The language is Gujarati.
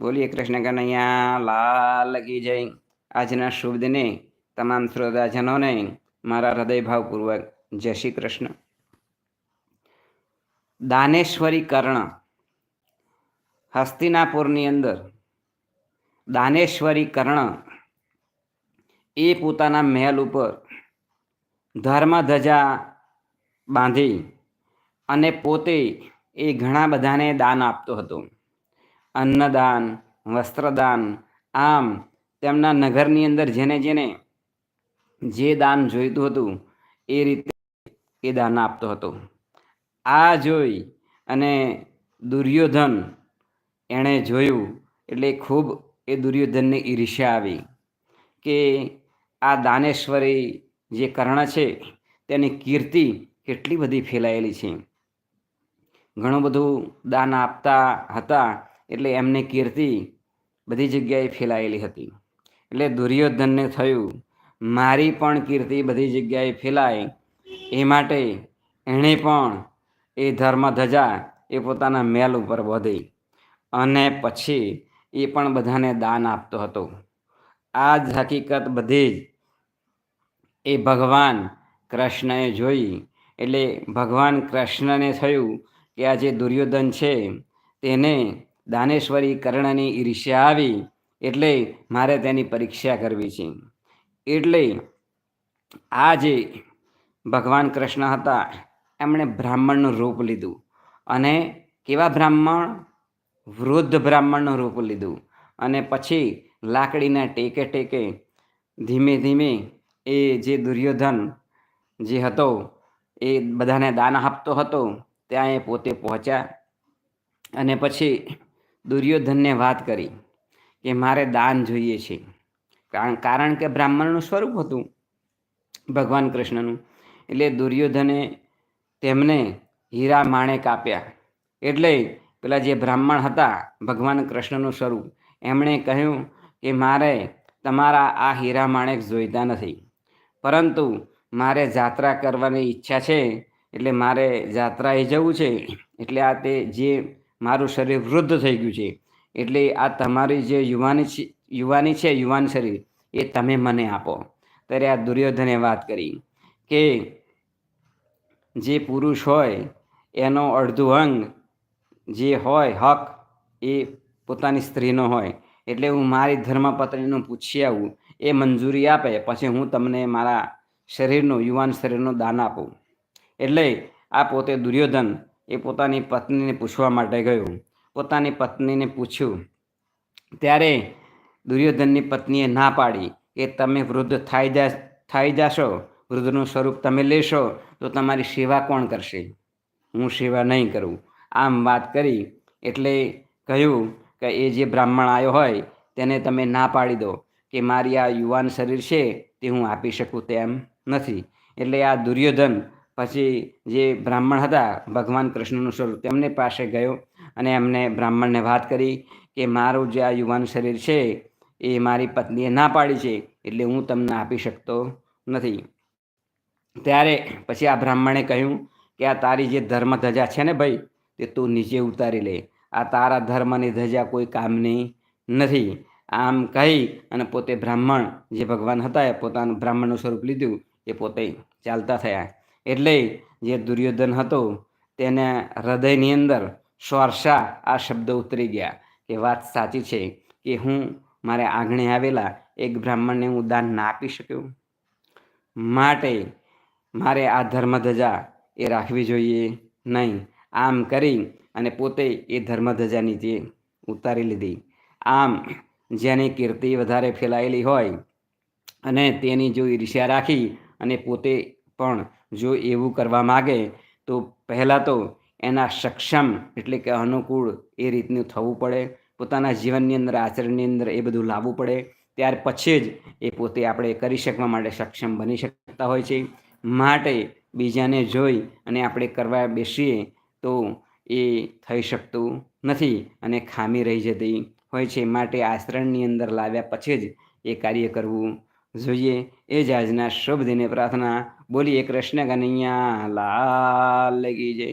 બોલીએ કૃષ્ણ કનૈયા, લાલ કી જય. આજના શુભ દિને તમામ શ્રોતાજનોને મારા હૃદયભાવપૂર્વક જય શ્રી કૃષ્ણ. દાનેશ્વરી કર્ણ, હસ્તિનાપુરની અંદર દાનેશ્વરી કર્ણ એ પોતાના મહેલ ઉપર ધર્મ ધજા બાંધી અને પોતે એ ઘણા બધાને દાન આપતો હતો. અન્નદાન, વસ્ત્રદાન, આમ તેમના નગરની અંદર જેને જેને જે દાન જોઈતું હતું, એ રીતે એ દાન આપતો હતો. આ જોઈ અને દુર્યોધન એણે જોયું એટલે ખૂબ એ દુર્યોધનને ઈર્ષ્યા આવી કે આ દાનેશ્વરી જે કર્ણ છે, તેની કીર્તિ કેટલી બધી ફેલાયેલી છે. ઘણું બધું દાન આપતા હતા એટલે એમને કીર્તિ બધી જગ્યાએ ફેલાયેલી હતી. એટલે દુર્યોધનને થયું, મારી પણ કીર્તિ બધી જગ્યાએ ફેલાય. એ માટે એણે પણ એ ધર્મ ધજા એ પોતાના મેલ ઉપર વધી અને પછી એ પણ બધાને દાન આપતો હતો. આ જ હકીકત બધી જ એ ભગવાન કૃષ્ણએ જોઈ. એટલે ભગવાન કૃષ્ણને થયું કે આ જે દુર્યોધન છે, તેને દાનેશ્વરી કર્ણની ઈર્ષ્યા આવી એટલે મારે તેની પરીક્ષા કરવી છે. એટલે આ જે ભગવાન કૃષ્ણ હતા, એમણે બ્રાહ્મણનું રૂપ લીધું. અને કેવા બ્રાહ્મણ? વૃદ્ધ બ્રાહ્મણનું રૂપ લીધું. અને પછી લાકડીના ટેકે ટેકે ધીમે ધીમે એ જે દુર્યોધન જે હતો, એ બધાને દાન આપતો હતો, ત્યાં એ પોતે પહોંચ્યા. અને પછી દુર્યોધનને વાત કરી કે મારે દાન જોઈએ છે. કારણ કે બ્રાહ્મણનું સ્વરૂપ હતું ભગવાન કૃષ્ણનું. એટલે દુર્યોધને તેમને હીરા માણેક આપ્યા એટલે પેલા જે બ્રાહ્મણ હતા ભગવાન કૃષ્ણનું સ્વરૂપ, એમણે કહ્યું કે મારે તમારા આ હીરા માણેક જોઈતા નથી. પરંતુ મારે જાત્રા કરવાની ઈચ્છા છે, એટલે મારે જાત્રાએ જવું છે. એટલે આ તે જે મારું શરીર વૃદ્ધ થઈ ગયું છે. એટલે આ તમારી જે યુવાની યુવાની છે, યુવાન શરીર, એ તમે મને આપો. ત્યારે આ દુર્યોધને વાત કરી કે જે પુરુષ હોય, એનો અડધું અંગ જે હોય, હક, એ પોતાની સ્ત્રીનો હોય. એટલે હું મારી ધર્મપત્નીનું પૂછી આવું, એ મંજૂરી આપે, પછી હું તમને મારા શરીરનું, યુવાન શરીરનું દાન આપું. એટલે આ પોતે દુર્યોધન એ પોતાની પત્નીને પૂછવા માટે ગયો. પોતાની પત્નીને પૂછ્યું, ત્યારે દુર્યોધનની પત્નીએ ના પાડી કે તમે વૃદ્ધ થઈ જા થઈ જશો, વૃદ્ધનું સ્વરૂપ તમે લેશો, તો તમારી સેવા કોણ કરશે? હું સેવા નહીં કરું. આમ વાત કરી, એટલે કહ્યું કે એ જે બ્રાહ્મણ આવ્યો હોય તેને તમે ના પાડી દો, કે મારી આ યુવાન શરીર છે તે હું આપી શકું તેમ નથી. એટલે આ દુર્યોધન પછી જે બ્રાહ્મણ હતા, ભગવાન કૃષ્ણનું સ્વરૂપ તેમને પાસે ગયો અને એમને બ્રાહ્મણને વાત કરી કે, મારું જે આ યુવાન શરીર છે, એ મારી પત્નીએ ના પાડી છે, એટલે હું તમને આપી શકતો નથી. ત્યારે પછી આ બ્રાહ્મણે કહ્યું કે, આ તારી જે ધર્મ ધજા છે ને ભાઈ, તે તું નીચે ઉતારી લે. આ તારા ધર્મની ધજા કોઈ કામની નથી. આમ કહી અને પોતે બ્રાહ્મણ જે ભગવાન હતા, એ પોતાનું બ્રાહ્મણનું સ્વરૂપ લીધું, એ પોતે ચાલતા થયા. એટલે જે દુર્યોધન હતો, તેને હૃદયની અંદર સ્વાર્ષા આ શબ્દ ઉતરી ગયા કે વાત સાચી છે કે હું મારે આંગણે આવેલા એક બ્રાહ્મણને હું દાન ના આપી શક્યો? માટે મારે આ ધર્મધજા એ રાખવી જોઈએ નહીં. આમ કરી અને પોતે એ ધર્મધજા નીચે ઉતારી લીધી. આમ જેની કીર્તિ વધારે ફેલાયેલી હોય અને તેની જો ઈર્ષ્યા રાખી અને પોતે પણ જો એવું કરવા માગે, તો પહેલાં તો એના સક્ષમ એટલે કે અનુકૂળ એ રીતનું થવું પડે, પોતાના જીવનની અંદર, આચરણની અંદર એ બધું લાવવું પડે. ત્યાર પછી જ એ પોતે આપણે કરી શકવા માટે સક્ષમ બની શકતા હોય છે. માટે બીજાને જોઈ અને આપણે કરવા બેસીએ તો એ થઈ શકતું નથી અને ખામી રહી જતી હોય છે. માટે આચરણની અંદર લાવ્યા પછી જ એ કાર્ય કરવું જોઈએ એ જ આજના શુભ દિને પ્રાર્થના. બોલીએ કૃષ્ણ કનૈયા લાલ લગી જય